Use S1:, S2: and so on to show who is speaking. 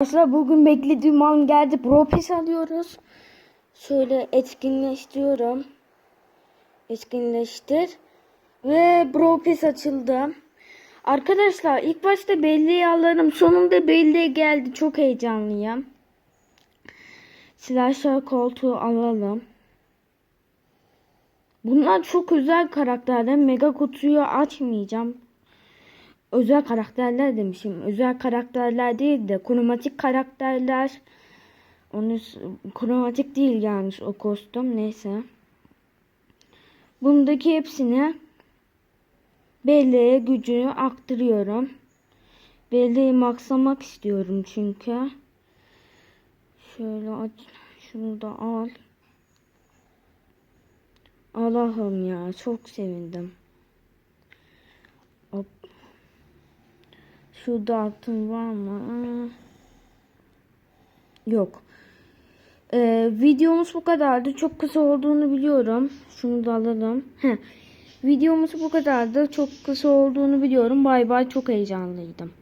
S1: Arkadaşlar bugün beklediğim an geldi. Propes alıyoruz. Şöyle etkinleştiriyorum. Etkinleştir. Ve Propes açıldı. Arkadaşlar ilk başta belleği alırım. Sonunda belleği geldi. Çok heyecanlıyım. Silahşar koltuğu alalım. Bunlar çok özel karakterler. Mega kutuyu açmayacağım. Özel karakterler demişim. Özel karakterler değil de kromatik karakterler. Onu kromatik değil yani o kostüm neyse. Bundaki hepsini belleğe gücünü aktırıyorum. Belleği maksamak istiyorum çünkü. Şöyle aç. Şunu da al. Allah'ım ya çok sevindim. Şurada altın var mı? Yok. Ee, videomuz bu kadardı. Çok kısa olduğunu biliyorum. Şunu da alalım. Heh. Videomuz bu kadardı. Çok kısa olduğunu biliyorum. Bay bay. Çok heyecanlıydım.